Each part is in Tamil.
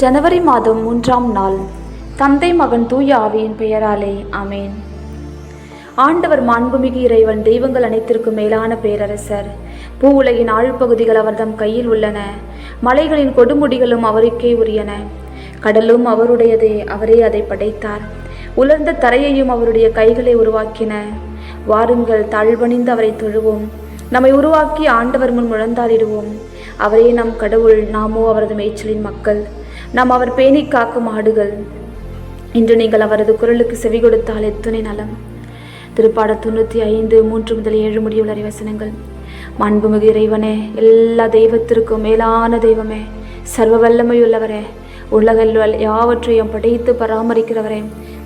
ஜனவரி மாதம் மூன்றாம் நாள். தந்தை மகன் தூய ஆவியின் பெயராலே அமேன் ஆண்டவர் மாண்புமிகு இறைவன் தெய்வங்கள் அனைத்திற்கும் மேலான பேரரசர். பூ உலகின் ஆழ்பகுதிகள் அவர்தம் கையில் உள்ளன. மலைகளின் கொடுமுடிகளும் அவருக்கே உரியன. கடலும் அவருடையதே அவரே அதை படைத்தார். உலர்ந்த தரையையும் அவருடைய கைகளை உருவாக்கின. வாருங்கள் தாழ்வணிந்து அவரை தொழுவோம். நம்மை உருவாக்கி ஆண்டவர் முன் முழந்தாளிடுவோம் அவரே நம் கடவுள் நாமோ அவரது மேய்ச்சலின் மக்கள். நாம் அவர் பேணி காக்கும் ஆடுகள். இன்று நீங்கள் அவரது குரலுக்கு செவி கொடுத்தால் எத்துணை நலம். திருப்பாட தொண்ணூற்றி ஐந்து மூன்று முதல் ஏழு முடிவுள்ள வசனங்கள் மாண்புமிகு இறைவனே எல்லா தெய்வத்திற்கும் மேலான தெய்வமே சர்வ வல்லமையுள்ளவரே உலகில் யாவற்றையும் படைத்து பராமரிக்கிறவரே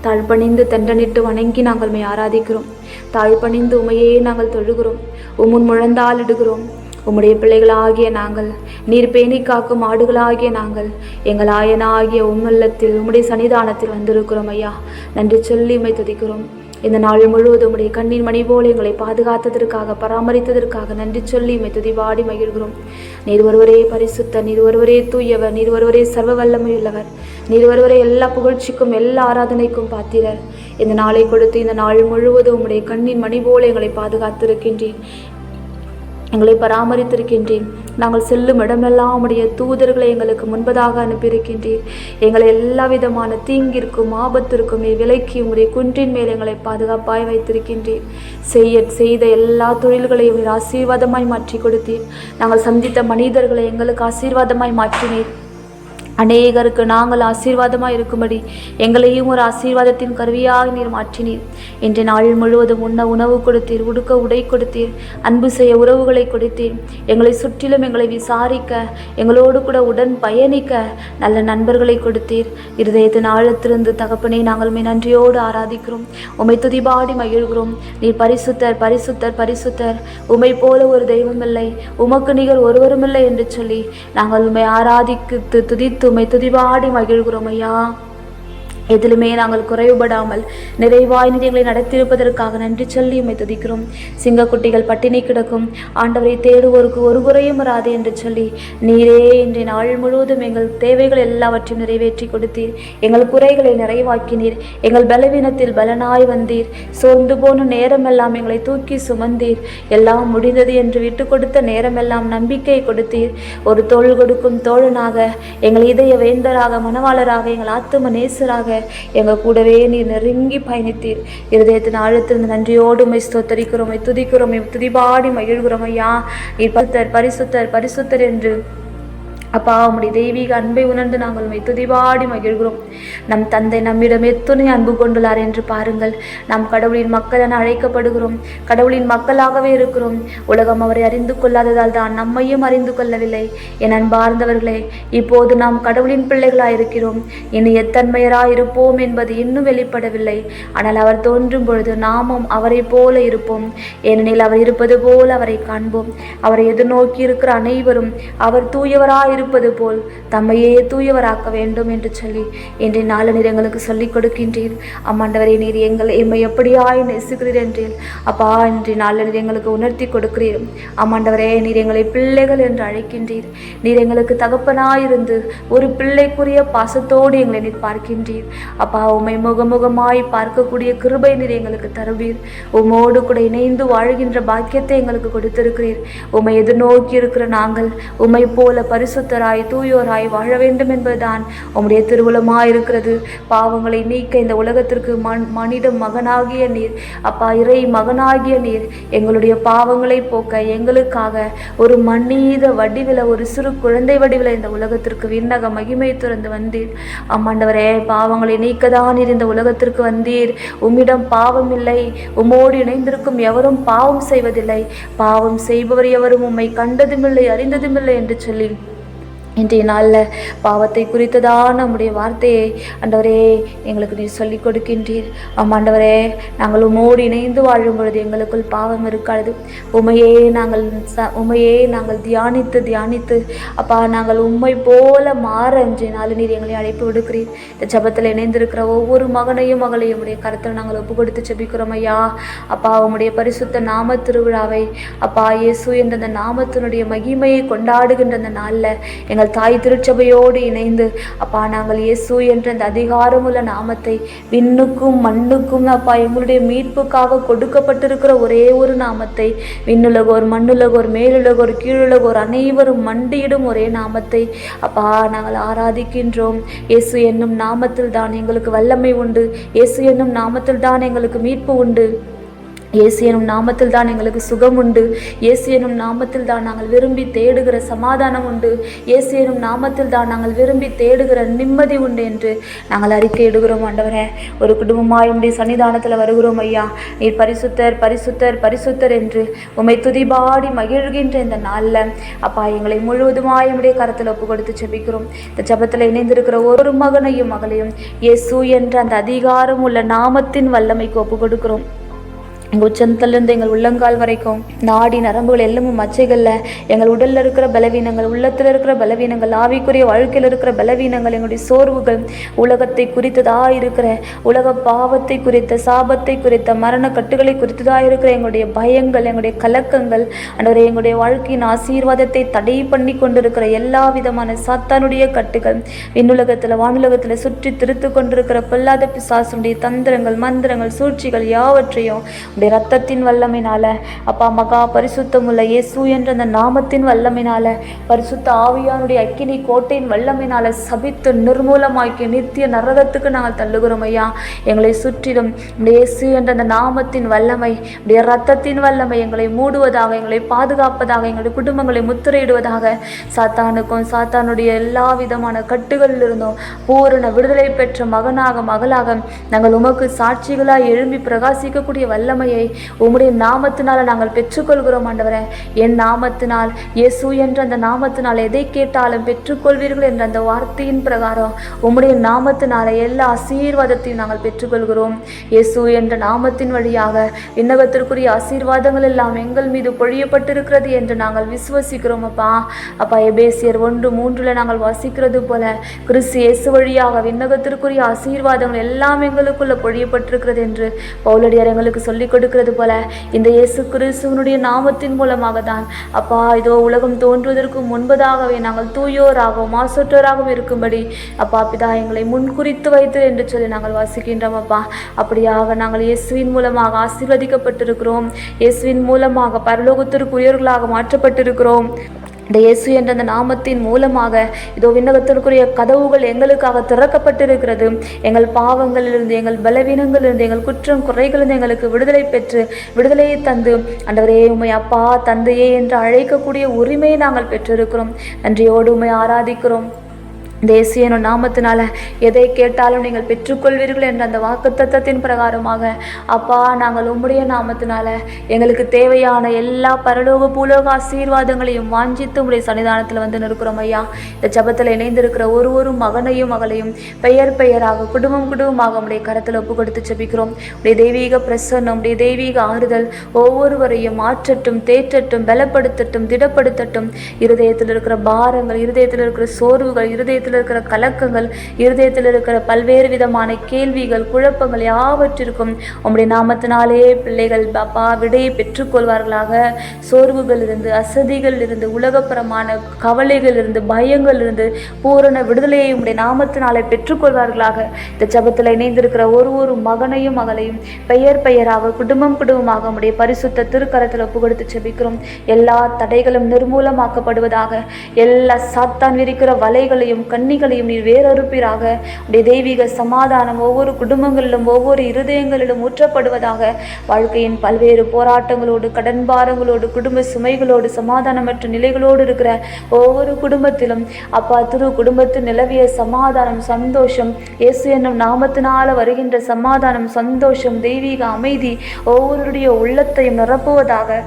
தாழ்பணிந்து தண்டனிட்டு வணங்கி நாங்கள் உண்மை ஆராதிக்கிறோம். தாழ்பணிந்து உமையே நாங்கள் தொழுகிறோம். உமுன் முழந்தாளிடுகிறோம் உம்முடைய பிள்ளைகளாகிய நாங்கள் நீர் பேணி காக்கும் ஆடுகளாகிய நாங்கள் எங்கள் ஆயனாகிய உம்மல்லத்தில் உம்முடைய சன்னிதானத்தில் வந்திருக்கிறோம் ஐயா. நன்றி சொல்லி உம்மை துதிக்கிறோம். இந்த நாள் முழுவதும் உடைய கண்ணின் மணி போல எங்களை பாதுகாத்ததற்காக பராமரித்ததற்காக நன்றி சொல்லி உமை துதிவாடி மகிழ்கிறோம். நீர் ஒருவரே பரிசுத்த நீர் ஒருவரே தூயவர் நீர் ஒருவரே சர்வ வல்லமையுள்ளவர் நீர் ஒருவரே எல்லா புகழ்ச்சிக்கும் எல்லா ஆராதனைக்கும் பாத்திரர். இந்த நாளை கொடுத்து இந்த நாள் முழுவதும் உம்முடைய கண்ணின் மணி போல எங்களை பாதுகாத்திருக்கின்றேன் எங்களை பராமரித்திருக்கின்றேன் நாங்கள் செல்லும் இடமெல்லாம் உடைய தூதர்களை எங்களுக்கு முன்பதாக அனுப்பியிருக்கின்றீர். எங்களை எல்லா விதமான தீங்கிற்கும் ஆபத்திற்குமே விலக்கி உங்களுடைய குன்றின் மேல் எங்களை பாதுகாப்பாய் வைத்திருக்கின்றீர். செய்ய செய்த எல்லா தொழில்களையும் ஆசீர்வாதமாய் மாற்றி கொடுத்தீர். நாங்கள் சந்தித்த மனிதர்களை எங்களுக்கு ஆசீர்வாதமாய் மாற்றினீர். அநேகருக்கு நாங்கள் ஆசீர்வாதமாக இருக்கும்படி எங்களையும் ஒரு ஆசீர்வாதத்தின் கருவியாக நீர் மாற்றினீர். இன்று நாள் முழுவதும் உண்ண உணவு கொடுத்தீர் உடுக்க உடை கொடுத்தீர் அன்பு செய்ய உறவுகளை கொடுத்தீர். எங்களை சுற்றிலும் எங்களை விசாரிக்க எங்களோடு கூட உடன் பயணிக்க நல்ல நண்பர்களை கொடுத்தீர். இருதயத்தின் ஆழத்திலிருந்து தகப்பனை நாங்கள் மே நன்றியோடு ஆராதிக்கிறோம். உமை துதிபாடி மகிழ்கிறோம். நீர் பரிசுத்தர் பரிசுத்தர் பரிசுத்தர். உமை போல ஒரு தெய்வமில்லை உமக்கு நீங்கள் ஒருவருமில்லை என்று சொல்லி நாங்கள் உம்மை ஆராதிக்கு துதித்து உம்மை துதிபாடி மகிழ்கிறோம் ஐயா. எதிலுமே நாங்கள் குறைவுபடாமல் நிறைவாய் நிதிகளை நடத்தியிருப்பதற்காக நன்றி சொல்லி உம்மை துதிக்கிறோம். சிங்கக்குட்டிகள் பட்டினி கிடக்கும். ஆண்டவரை தேடுவோருக்கு ஒரு குறையும் வராது என்று சொல்லி நீரே இன்றைய நாள் முழுவதும் எங்கள் தேவைகள் எல்லாவற்றையும் நிறைவேற்றி கொடுத்தீர். எங்கள் குறைகளை நிறைவாக்கினீர். எங்கள் பலவீனத்தில் பலனாய் வந்தீர். சோர்ந்து போன நேரமெல்லாம் எங்களை தூக்கி சுமந்தீர். எல்லாம் முடிந்தது என்று விட்டு கொடுத்த நேரமெல்லாம் நம்பிக்கை கொடுத்தீர். ஒரு தோள் கொடுக்கும் தோழனாக எங்கள் இதய வேந்தராக மனவாளராக எங்கள் ஆத்தும நேசராக எங்கள் கூடவே நீர் நெருங்கி பயணித்தீர். இருதயத்தின் ஆழத்திலிருந்து நன்றியோடு மை ஸ்தோத்தரிக்கிறோமை. துதிக்கிறோமை. துதிபாடி மகிழ்கிறோமையா நீர் பரிசுத்தர் பரிசுத்தர் பரிசுத்தர் என்று அப்பா உம்முடைய தெய்வீக அன்பை உணர்ந்து நாங்கள் உண்மை துதிபாடி மகிழ்கிறோம். நம் தந்தை நம்மிடம் எத்துணை அன்பு கொண்டுள்ளார் என்று பாருங்கள். நாம் கடவுளின் மக்கள் என அழைக்கப்படுகிறோம். கடவுளின் மக்களாகவே இருக்கிறோம். உலகம் அவரை அறிந்து கொள்ளாததால் தான் நம்மையும் அறிந்து கொள்ளவில்லை. என் அன்பார்ந்தவர்களே இப்போது நாம் கடவுளின் பிள்ளைகளாய் இருக்கிறோம் இனி எத்தன்மையராய் இருப்போம் என்பது இன்னும் வெளிப்படவில்லை. ஆனால் அவர் தோன்றும் பொழுது நாமும் அவரை போல இருப்போம். ஏனெனில் அவர் இருப்பது போல் அவரை காண்போம். அவரை எதிர்நோக்கி இருக்கிற அனைவரும் அவர் தூயவராய் இருப்பது போல் தம்மையே தூயவராக்க வேண்டும் என்று சொல்லி என்று நாலு நிறங்களுக்கு சொல்லிக் கொடுக்கின்றீர். அம்மாண்டவரே நீர் எங்கள் எம்மை எப்படியாய் நேசிக்கிறீர் என்றீர். அப்பா என்று நாலு நிறங்களுக்கு உணர்த்தி கொடுக்கிறீர். அம்மாண்டவரே நீர் எங்களை பிள்ளைகள் என்று அழைக்கின்றீர். நீர் எங்களுக்கு தகப்பனாயிருந்து ஒரு பிள்ளைக்குரிய பாசத்தோடு எங்களை நீர் பார்க்கின்றீர். அப்பா உம்மை முகமுகமாய் பார்க்கக்கூடிய கிருபை நீர் எங்களுக்கு தருவீர். உம்மோடு கூட இணைந்து வாழ்கின்ற பாக்கியத்தை எங்களுக்கு கொடுத்திருக்கிறீர். உம்மை எதிர்நோக்கி இருக்கிற நாங்கள் உம்மை போல பரிசுத்தராய் தூயோராய் வாழ வேண்டும் என்பதுதான் உம்முடைய திருவுளமாய் இருக்கிறது பாவங்களை நீக்க இந்த உலகத்திற்கு மண் மனித மகனாகிய நீர். அப்பா இறை மகனாகிய நீர். எங்களுடைய பாவங்களை போக்க எங்களுக்காக ஒரு மனித வடிவில ஒரு சிறு குழந்தை வடிவில் இந்த உலகத்திற்கு விண்ணக மகிமை துறந்து வந்தீர். அம்மாண்டவரே பாவங்களை நீக்கதான் நீர் இந்த உலகத்திற்கு வந்தீர். உம்மிடம் பாவம் இல்லை. உம்மோடு இணைந்திருக்கும் எவரும் பாவம் செய்வதில்லை. பாவம் செய்பவர் எவரும் உம்மை கண்டதுமில்லை அறிந்ததுமில்லை என்று சொல்லி இன்றைய நாளில் பாவத்தை குறித்ததான நம்முடைய வார்த்தையை ஆண்டவரே எங்களுக்கு நீர் சொல்லிக் கொடுக்கின்றீர். ஆமாண்டவரே நாங்கள் உமோடு இணைந்து வாழும் பொழுது எங்களுக்குள் பாவம் இருக்காது. உமையே நாங்கள் ச உமையே நாங்கள் தியானித்து தியானித்து அப்பா நாங்கள் உண்மை போல மாற இன்றைய நாள் நீர் எங்களை அழைப்பு விடுக்கிறீர். இந்த ஜபத்தில் இணைந்திருக்கிற ஒவ்வொரு மகனையும் மகளையும் உடைய கருத்தில் நாங்கள் ஒப்பு கொடுத்து ஜெபிக்கிறோம் ஐயா. அப்பா உம்முடைய பரிசுத்த நாம திருவிழாவை அப்பா இயேசு என்ற அந்த நாமத்தினுடைய மகிமையை கொண்டாடுகின்ற அந்த நாளில் எங்கள் தாய் திருச்சபையோடு இணைந்து அப்பா நாங்கள் இயேசு என்ற அந்த அதிகாரமுள்ள நாமத்தை விண்ணுக்கும் மண்ணுக்கும் அப்பா எங்களுடைய மீட்புக்காக கொடுக்கப்பட்டிருக்கிற ஒரே ஒரு நாமத்தை விண்ணுலகோர் மண்ணுலகோர் மேலுலகோர் கீழுலகோர் அனைவரும் மண்டியிடும் ஒரே நாமத்தை அப்பா நாங்கள் ஆராதிக்கின்றோம். இயேசு என்னும் நாமத்தில் தான் எங்களுக்கு வல்லமை உண்டு. இயேசு என்னும் நாமத்தில் தான் எங்களுக்கு மீட்பு உண்டு. இயேசு எனும் நாமத்தில் தான் எங்களுக்கு சுகம் உண்டு. இயேசு எனும் நாமத்தில் தான் நாங்கள் விரும்பி தேடுகிற சமாதானம் உண்டு. இயேசு எனும் நாமத்தில் தான் நாங்கள் விரும்பி தேடுகிற நிம்மதி உண்டு என்று நாங்கள் அறிக்கையிடுகிறோம் ஆண்டவரே ஒரு குடும்பமாய் உடைய சன்னிதானத்தில் வருகிறோம் ஐயா. நீர் பரிசுத்தர் பரிசுத்தர் பரிசுத்தர் என்று உம்மை துதிபாடி மகிழ்கின்ற இந்த நாளில் அப்பா எங்களை முழுவதுமாய் உடைய கரத்தில் ஒப்பு கொடுத்து செபிக்கிறோம் இந்த ஜபத்தில் இணைந்திருக்கிற ஒரு மகனையும் மகளையும் இயேசு என்ற அந்த அதிகாரம் உள்ள நாமத்தின் வல்லமைக்கு ஒப்பு கொடுக்கிறோம் எங்கள் உச்சந்தலேருந்து எங்கள் உள்ளங்கால் வரைக்கும் நாடி நரம்புகள் எல்லாமும் மச்சைகளில் எங்கள் உடலில் இருக்கிற பலவீனங்கள் உள்ளத்தில் இருக்கிற பலவீனங்கள் ஆவிக்குரிய வாழ்க்கையில் இருக்கிற பலவீனங்கள் எங்களுடைய சோர்வுகள் உலகத்தை குறித்ததாக இருக்கிற உலக பாவத்தை குறித்த சாபத்தை குறித்த மரண கட்டுகளை குறித்ததாக இருக்கிற எங்களுடைய பயங்கள் எங்களுடைய கலக்கங்கள் அன்றவரை எங்களுடைய வாழ்க்கையின் ஆசீர்வாதத்தை தடை பண்ணி கொண்டிருக்கிற எல்லா விதமான சாத்தானுடைய கட்டுகள் விண்ணுலகத்தில் வானுலகத்தில் சுற்றி திருத்து கொண்டிருக்கிற பொல்லாத பிசாசனுடைய தந்திரங்கள் மந்திரங்கள் சூழ்ச்சிகள் யாவற்றையும் உடைய ரத்தத்தின் வல்லமைனால அப்பா மகா பரிசுத்தமுள்ள இயேசு என்ற அந்த நாமத்தின் வல்லமைனால பரிசுத்த ஆவியானுடைய அக்கினி கோட்டையின் வல்லமைனால சபித்து நிர்மூலமாக்கி நித்திய நரகத்துக்கு நாங்கள் தள்ளுகிறோம் ஐயா. எங்களை சுற்றிலும் இயேசு என்ற அந்த நாமத்தின் வல்லமை உடைய ரத்தத்தின் வல்லமை எங்களை மூடுவதாக எங்களை பாதுகாப்பதாக எங்களுடைய குடும்பங்களை முத்திரையிடுவதாக சாத்தானுக்கும் சாத்தானுடைய எல்லா விதமான கட்டுகளில் இருந்தும் பூரண விடுதலை பெற்ற மகனாக மகளாக நாங்கள் உமக்கு சாட்சிகளாக எழும்பி பிரகாசிக்கக்கூடிய வல்லமை மகிமையை உம்முடைய நாமத்தினால நாங்கள் பெற்றுக்கொள்கிறோம் ஆண்டவரே. என் நாமத்தினால் இயேசு என்ற அந்த நாமத்தினால் எதை கேட்டாலும் பெற்றுக்கொள்வீர்கள் என்ற அந்த வார்த்தையின் பிரகாரம் உம்முடைய நாமத்தினால எல்லா ஆசீர்வாதத்தையும் நாங்கள் பெற்றுக்கொள்கிறோம். இயேசு என்ற நாமத்தின் வழியாக விண்ணகத்திற்குரிய ஆசீர்வாதங்கள் எல்லாம் எங்கள் மீது பொழியப்பட்டிருக்கிறது என்று நாங்கள் விசுவசிக்கிறோம் அப்பா. அப்பா எபேசியர் ஒன்று மூன்றுல நாங்கள் வாசிக்கிறது போல கிறிஸ்து இயேசு வழியாக விண்ணகத்திற்குரிய ஆசீர்வாதங்கள் எல்லாம் எங்களுக்குள்ள பொழியப்பட்டிருக்கிறது என்று பவுலடியார் எங்களுக்கு சொல்லிக் கொடுக்கிறது போல இந்த இயேசு கிறிஸ்துவனுடைய நாமத்தின் மூலமாக தான் அப்பா இதோ உலகம் தோன்றுவதற்கு முன்பதாகவே நாங்கள் தூயோராகவும் மாசற்றோராகவும் இருக்கும்படி. அப்பா பிதா எங்களை முன்குறித்து வைத்து என்று சொல்லி நாங்கள் வாசிக்கின்றோம் அப்பா. அப்படியாக நாங்கள் இயேசுவின் மூலமாக ஆசீர்வதிக்கப்பட்டிருக்கிறோம். இயேசுவின் மூலமாக பரலோகத்திற்கு உயர்களாக மாற்றப்பட்டிருக்கிறோம். இந்த இயேசு என்ற அந்த நாமத்தின் மூலமாக இதோ விண்ணகத்திற்குரிய கதவுகள் எங்களுக்காக திறக்கப்பட்டிருக்கிறது. எங்கள் பாவங்களிலிருந்து எங்கள் பலவீனங்களிலிருந்து எங்கள் குற்றம் குறைகளிலிருந்து எங்களுக்கு விடுதலை பெற்று விடுதலையை தந்து ஆண்டவரே உமை அப்பா தந்தையே என்று அழைக்கக்கூடிய உரிமையை நாங்கள் பெற்றிருக்கிறோம். நன்றியோடு உமை ஆராதிக்கிறோம். தேசியனும் நாமத்தினால எதை கேட்டாலும் நீங்கள் பெற்றுக்கொள்வீர்கள் என்ற அந்த வாக்குத்தத்தத்தின் பிரகாரமாக அப்பா நாங்கள் உம்முடைய நாமத்தினால எங்களுக்கு தேவையான எல்லா பரலோக பூலோக ஆசீர்வாதங்களையும் வாஞ்சித்து உடைய சன்னிதானத்தில் வந்து நிற்கிறோம் ஐயா. இந்த ஜபத்தில் இணைந்திருக்கிற ஒரு ஒரு மகனையும் மகளையும் பெயர் பெயராக குடும்பம் குடும்பமாக உடைய கரத்தில் ஒப்பு கொடுத்து செபிக்கிறோம் உடைய தெய்வீக பிரசன்னம் உடைய தெய்வீக ஆறுதல் ஒவ்வொருவரையும் மாற்றட்டும் தேற்றட்டும் பலப்படுத்தட்டும் திடப்படுத்தட்டும். இருதயத்தில் இருக்கிற பாரங்கள் இருதயத்தில் இருக்கிற சோர்வுகள் இருதயத்தில் இருதயத்தில் இருக்கிற கலக்கங்கள் இருதயத்தில் இருக்கிற பல்வேறு விதமான கேள்விகள் குழப்பங்கள் யாவற்றிற்கும் உம்முடைய நாமத்தினாலே பிள்ளைகள் பாப்பா விடையை பெற்றுக்கொள்வார்களாக. சோர்வுகள் இருந்து அசதிகள் இருந்து உலகப்புறமான கவலைகள் இருந்து பயங்கள் இருந்து பூரண விடுதலையை உம்முடைய நாமத்தினாலே பெற்றுக்கொள்வார்களாக. இந்த ஜபத்தில் இணைந்திருக்கிற ஒரு ஒரு மகனையும் மகளையும் பெயர் பெயராக குடும்பம் குடும்பமாக உம்முடைய பரிசுத்த திருக்கரத்தில் ஒப்பு செபிக்கிறோம் எல்லா தடைகளும் நிர்மூலமாக்கப்படுவதாக எல்லா சாத்தான் விரிக்கிற வலைகளையும் கன்னிகளையும் நீர் வேறறுப்பீராக. உடைய தெய்வீக சமாதானம் ஒவ்வொரு குடும்பங்களிலும் ஒவ்வொரு இருதயங்களிலும் ஊற்றப்படுவதாக வாழ்க்கையின் பல்வேறு போராட்டங்களோடு கடன் பாரங்களோடு குடும்ப சுமைகளோடு சமாதானமற்ற நிலைகளோடு இருக்கிற ஒவ்வொரு குடும்பத்திலும் அப்பா திரு குடும்பத்தில் நிலவிய சமாதானம் சந்தோஷம் இயேசு என்னும் நாமத்தினால வருகின்ற சமாதானம் சந்தோஷம் தெய்வீக அமைதி ஒவ்வொருடைய உள்ளத்தையும் நிரப்புவதாக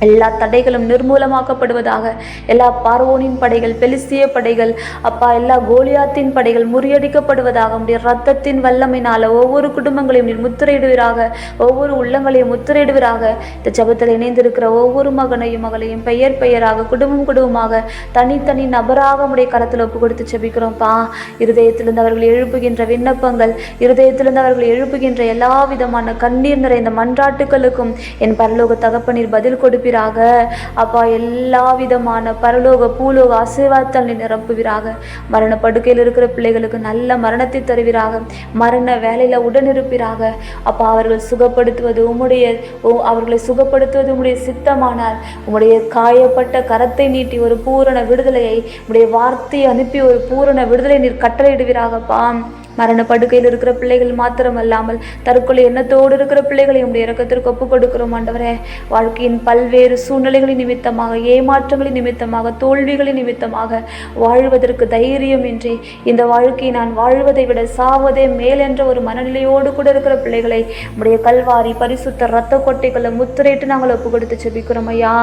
எல்லா தடைகளும் நிர்மூலமாக்கப்படுவதாக எல்லா பார்வோனின் படைகள் பெலிஸ்திய படைகள் அப்பா எல்லா கோலியாத்தின் படைகள் முறியடிக்கப்படுவதாக உடைய ரத்தத்தின் வல்லமையினால ஒவ்வொரு குடும்பங்களையும் நீர் முத்திரையிடுவீராக ஒவ்வொரு உள்ளங்களையும் முத்திரையிடுவீராக. இந்த ஜபத்தில் இணைந்திருக்கிற ஒவ்வொரு மகனையும் மகளையும் பெயர் பெயராக குடும்பம் குடும்பமாக தனித்தனி நபராக உடைய கரத்தில் ஒப்பு கொடுத்து பா இருதயத்திலிருந்து அவர்கள் எழுப்புகின்ற விண்ணப்பங்கள் இருதயத்திலிருந்து அவர்கள் எழுப்புகின்ற எல்லா விதமான கண்ணீர் நிறைந்த மன்றாட்டுகளுக்கும் என் பரலோக தகப்பனீர் பதில் கொடுப்பீர் நிரப்புவீராக. அப்பா எல்லா விதமான பரலோக பூலோக ஆசீர்வாதத்தால் நீ நிரப்புவீராக. மரண படுக்கையில் இருக்கிற பிள்ளைகளுக்கு நல்ல மரணத்தை தருவீராக. மரண வேலையில் உடனிருப்பீராக. அப்பா அவர்கள் சுகப்படுத்துவது உம்முடைய உ- அவர்களை சுகப்படுத்துவது உம்முடைய சித்தமானால் உம்முடைய காயப்பட்ட கரத்தை நீட்டி ஒரு பூரண விடுதலையை உம்முடைய வார்த்தையை அனுப்பி ஒரு பூரண விடுதலை நீர் கட்டளையிடுவீராகப்பா. மரண படுக்கையில் இருக்கிற பிள்ளைகள் மாத்திரமல்லாமல் தற்கொலை எண்ணத்தோடு இருக்கிற பிள்ளைகளை உடைய இறக்கத்திற்கு ஒப்புக் கொடுக்கிறோம் ஆண்டவரே. வாழ்க்கையின் பல்வேறு சூழ்நிலைகளின் நிமித்தமாக ஏமாற்றங்களின் நிமித்தமாக தோல்விகளின் நிமித்தமாக வாழ்வதற்கு தைரியம் இன்றி இந்த வாழ்க்கையை நான் வாழ்வதை விட சாவதே மேல் என்ற ஒரு மனநிலையோடு கூட இருக்கிற பிள்ளைகளை உடைய கல்வாரி பரிசுத்த இரத்த கொட்டைகளை முத்திரையிட்டு நாங்கள் ஒப்பு கொடுத்து செபிக்கிறோம் ஐயா.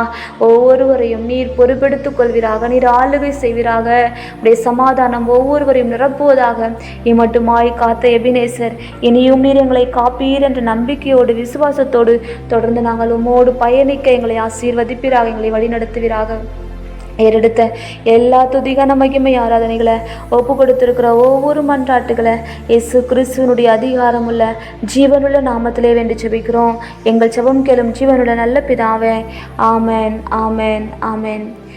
ஒவ்வொருவரையும் நீர் பொறுப்பெடுத்துக் கொள்வீராக நீர் ஆளுகை செய்வீராக. உடைய சமாதானம் ஒவ்வொருவரையும் நிரப்புவதாக இம்மட்டுமாய் காத்த எபினேசர் இனியும் நீர் எங்களை காப்பீர் என்ற நம்பிக்கையோடு விசுவாசத்தோடு தொடர்ந்து நாங்கள் உம்மோடு பயணிக்க எங்களை ஆசீர்வதிப்பீராக எங்களை வழிநடத்துவீராக. ஏறெடுத்த எல்லா துதிகான மகிமை ஆராதனைகளை ஒப்பு கொடுத்திருக்கிற ஒவ்வொரு மன்றாட்டுகளை இயேசு கிறிஸ்துவனுடைய அதிகாரமுள்ள ஜீவனுள்ள நாமத்திலே வேண்டி ஜெபிக்கிறோம். எங்கள் செபம் கேளும் ஜீவனுள்ள நல்ல பிதாவே ஆமேன் ஆமென் ஆமென்.